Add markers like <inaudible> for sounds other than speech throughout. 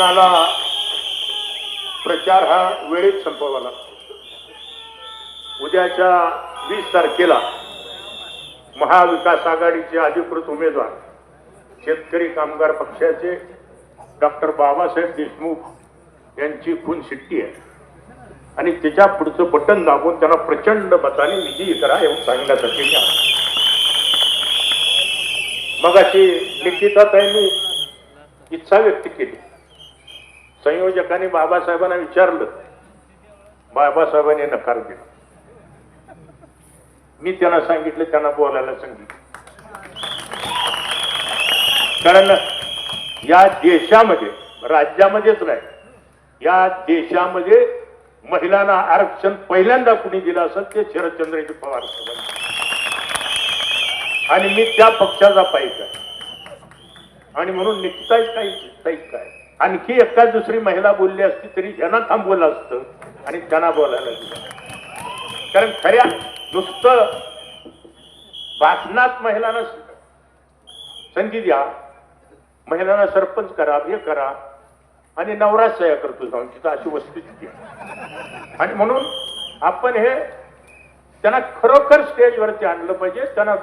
कुणाला प्रचार हा वेळेत संपवावा लागतो. उद्याच्या वीस तारखेला महाविकास आघाडीचे अधिकृत उमेदवार शेतकरी कामगार पक्षाचे डॉक्टर बाबासाहेब देशमुख यांची खून शिट्टी आहे. आणि त्याच्या पुढचं बटन दाबून त्यांना प्रचंड मताने विजयी करा एवढं सांगण्यासाठी मी मग अशी निकिताताईंनी इच्छा व्यक्त केली. संयोजकांनी बाबासाहेबांना विचारलं. बाबासाहेबांनी नकार दिला. मी त्यांना सांगितलं त्यांना बोलायला सांगितलं. कारण या देशामध्ये राज्यामध्येच नाही या देशामध्ये महिलांना आरक्षण पहिल्यांदा कुणी दिलं असेल ते शरदचंद्रजी पवार साहेबांनी. आणि मी त्या पक्षाचा पाहिजे आणि म्हणून निघताच काही काय? आणखी एका दुसरी महिला बोलली असती तरी त्यांना थांबवलं असतं आणि त्यांना बोलायला दिलं कारण खऱ्या नुसतं भाषणात महिलांना संधी द्या महिलांना सरपंच करा हे करा आणि नवरा सह्या करतो जाऊन तिथं अशी वस्तुस्थिती आणि म्हणून आपण हे त्यांना खरोखर स्टेजवरती आणलं पाहिजे त्यांना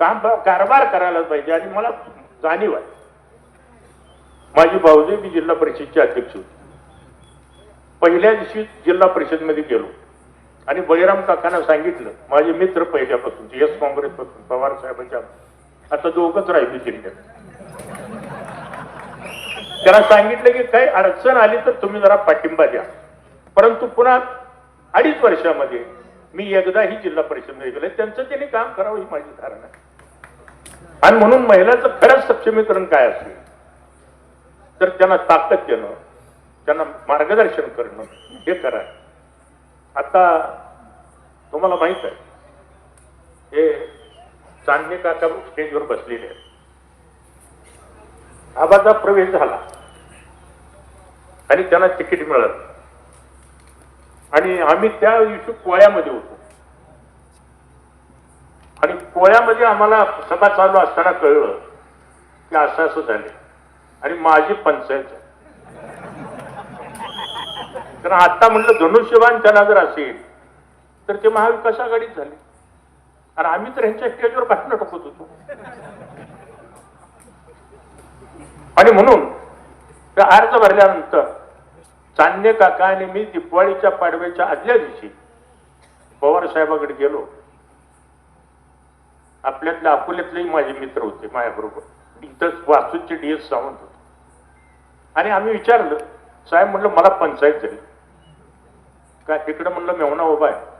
काम कारभार करायला पाहिजे आणि मला जाणीव आहे. माझी भाऊजी मी जिल्हा परिषदचे अध्यक्ष होते. पहिल्या दिवशी जिल्हा परिषदमध्ये गेलो. आणि बळीराम काकांना सांगितलं माझे मित्र पहिल्यापासून एस काँग्रेसपासून पवार साहेबांच्या आता दोघंच राहिले जिल्ह्यात त्यांना सांगितलं की काही अडचण आली तर तुम्ही जरा पाठिंबा द्या. परंतु पुन्हा अडीच वर्षामध्ये मी एकदाही जिल्हा परिषदमध्ये गेले. त्यांचं त्यांनी काम करावं ही माझी धारणा आहे. आणि म्हणून महिलाचं खरंच सक्षमीकरण काय असेल? तर त्यांना ताकद देणं त्यांना मार्गदर्शन करणं हे करा. आता तुम्हाला माहीत आहे हे चांदणे काका स्टेजवर बसलेले आहेत. आबाचा प्रवेश झाला. आणि त्यांना तिकीट मिळालं. आणि आम्ही त्या दिवशी कोळ्यामध्ये होतो. आणि कोळ्यामध्ये आम्हाला सभा चालू असताना कळलं की असं असं झालं आणि माझी पंचायत. आहे. तर आता म्हणलं धनुष्यबाण त्यांना जर असेल तर ते महाविकास आघाडीत झाले. आणि आम्ही तर ह्यांच्या स्टेजवर भाषण टाकत होतो. आणि म्हणून अर्ज भरल्यानंतर चांदणे काका आणि मी दिपवाळीच्या पाडव्याच्या आदल्या दिवशी पवार साहेबाकडे गेलो. आपल्यातल्या अकोल्यातलेही माझे मित्र होते माझ्याबरोबर. इथंच वासूचे डी एस सावंत होते. आणि आम्ही विचारलं साहेब म्हणलं मला पंचायत झाली. काय तिकडं म्हणलं मेवणा उभा आहे.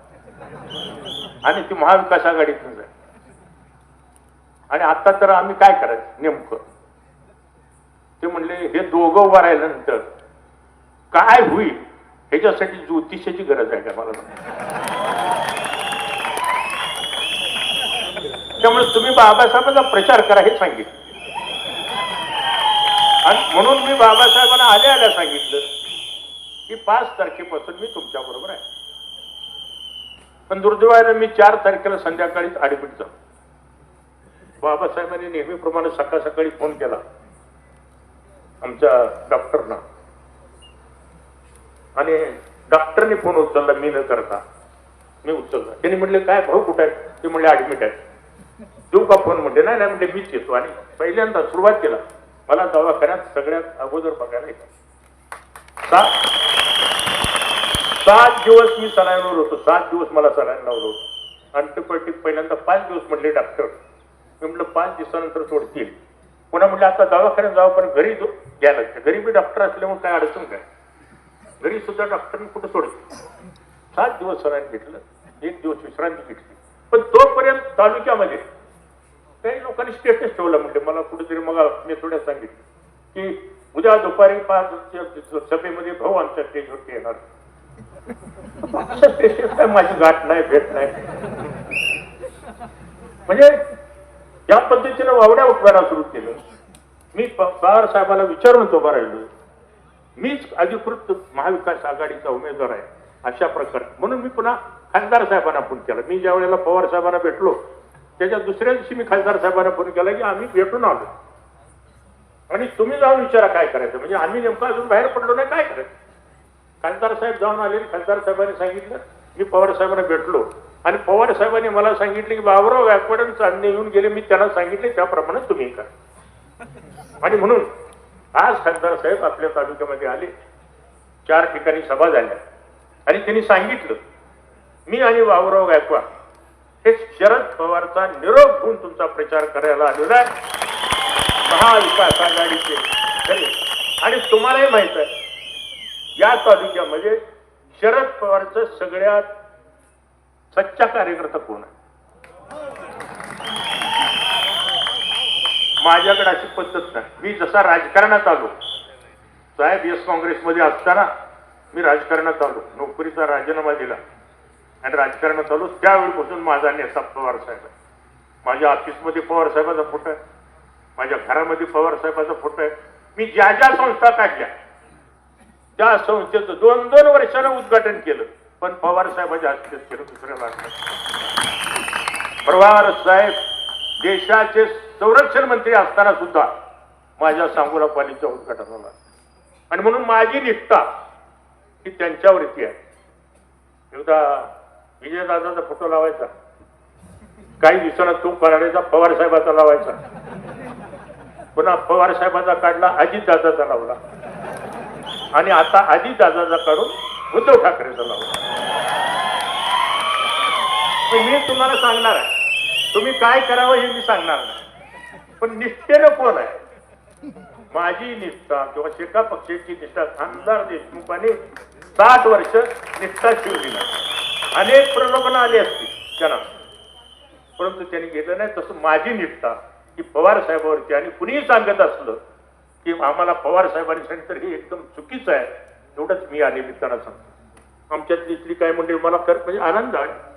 आणि ती महाविकास आघाडीतून जाईल आणि आता तर आम्ही काय करायचं नेमकं? ते म्हणले हे दोघं उभं राहिल्यानंतर काय होईल? ह्याच्यासाठी ज्योतिषाची गरज आहे का मला? त्यामुळे तुम्ही बाबासाहेबांचा प्रचार करा हे सांगितलं. आणि म्हणून मी बाबासाहेबांना आल्या आल्या सांगितलं की पाच तारखेपासून मी तुमच्या बरोबर आहे. पण दुर्दैवानं मी चार तारखेला संध्याकाळीच ऍडमिट झालो. बाबासाहेबांनी नेहमीप्रमाणे सकाळ सकाळी फोन केला. आमच्या डॉक्टरना आणि डॉक्टरने फोन उचलला मी न करता. मी उचलला त्यांनी म्हटले काय भाऊ कुठे आहे? ते म्हणले ऍडमिट आहे. देऊ का फोन म्हणले नाही नाही म्हणजे मीच येतो. आणि पहिल्यांदा सुरुवात केला. मला दवाखान्यात सगळ्यात अगोदर बघायला येतात सात. सात दिवस मी सलाईनवर होतो. सात दिवस मला सलाईन लावलं होतं. अंटपट्टीत पहिल्यांदा पाच दिवस म्हटले डॉक्टर मी म्हटलं पाच दिवसानंतर सोडतील. पुन्हा म्हटलं आता दवाखान्यात जाऊ पण घरी जो- घ्यायला लागतं. घरी मी डॉक्टर असल्यामुळे काय अडचण काय? घरी सुद्धा डॉक्टरने कुठं सोडलं? सात दिवस सरांनी घेतलं. एक दिवस विश्रांती घेतली. पण तोपर्यंत तालुक्यामध्ये स्टेटस ठेवला म्हणजे मला कुठेतरी मग मी थोड्या सांगितलं की उद्या दुपारी पाच सभेमध्ये भाऊ आमच्या स्टेजवरती येणार. काय <laughs> माझी गाठ नाही भेट नाही. म्हणजे या पद्धतीनं वावड्या उठवायला सुरू केलं. मी पवार साहेबाला विचारून उभा राहिलो. मीच अधिकृत महाविकास आघाडीचा उमेदवार आहे अशा प्रकारे. म्हणून मी पुन्हा खासदार साहेबांना फोन केला. मी ज्या वेळेला पवार साहेबांना भेटलो त्याच्या दुसऱ्या दिवशी मी खासदार साहेबांना फोन केला की आम्ही भेटून आलो. आणि तुम्ही जाऊन विचारा काय करायचं. म्हणजे आम्ही नेमकं अजून बाहेर पडलो नाही काय करायचं? खासदार साहेब जाऊन आले खासदार साहेबांनी सांगितलं मी पवार साहेबांना भेटलो. आणि पवार साहेबांनी मला सांगितले की बाबराव गायकवाड चांदणे येऊन गेले. मी त्यांना सांगितले त्याप्रमाणे तुम्ही करा. आणि म्हणून आज खासदार साहेब आपल्या तालुक्यामध्ये आले. चार ठिकाणी सभा झाल्या. आणि त्यांनी सांगितलं मी आणि बाबुराव गायकवाड हे शरद पवारचा निरोप घेऊन तुमचा प्रचार करायला आलेला आहे. महाविकास आघाडीचे आणि तुम्हालाही माहीत आहे या तालुक्यामध्ये शरद पवारचं सगळ्यात सच्चा कार्यकर्ता कोण आहे? माझ्याकडे अशी पद्धत नाही. मी जसा राजकारणात आलो साहेब एस काँग्रेसमध्ये असताना मी राजकारणात आलो. नोकरीचा राजीनामा दिला. आणि राजकारणात आलो त्यावेळीपासून माझा नेता पवार साहेब आहे. माझ्या ऑफिसमध्ये पवार साहेबाचा फोटो आहे. माझ्या घरामध्ये पवार साहेबाचा फोटो आहे. मी ज्या ज्या संस्था काढल्या त्या संस्थेचं दोन दोन वर्षानं उद्घाटन केलं. पण पवार साहेबाच्या हस्तेच केलं दुसऱ्याला पवार साहेब देशाचे संरक्षण मंत्री असताना सुद्धा माझ्या सांगोला पालीचं उद्घाटन झालं आणि म्हणून माझी निष्ठा ही त्यांच्यावरती आहे. एकदा विजयदादांचा फोटो लावायचा. काही दिवसाला तो कराडाचा पवार साहेबाचा लावायचा. पुन्हा पवार साहेबाचा काढला अजितदादाचा लावला. आणि आता अजितदादाचा काढून उद्धव ठाकरेचा लावला. मी तुम्हाला सांगणार आहे. तुम्ही काय करावं हे मी सांगणार नाही. पण निष्ठेनं कोण आहे? माझी निष्ठा किंवा शेका पक्षाची निष्ठा आमदार देशमुखाने साठ वर्ष निष्ठा शिवली नाही. अनेक प्रलोभनं आली असतील त्यांना परंतु त्यांनी घेतलं नाही तसं माझी निष्ठा की पवार साहेबावरती आणि कुणीही सांगत असलं की आम्हाला पवार साहेबांनी सांगितलं हे एकदम चुकीचं आहे. एवढंच मी या निमित्तानं सांगतो. आमच्यातली इथली काय म्हणजे मला कर म्हणजे आनंद आहे.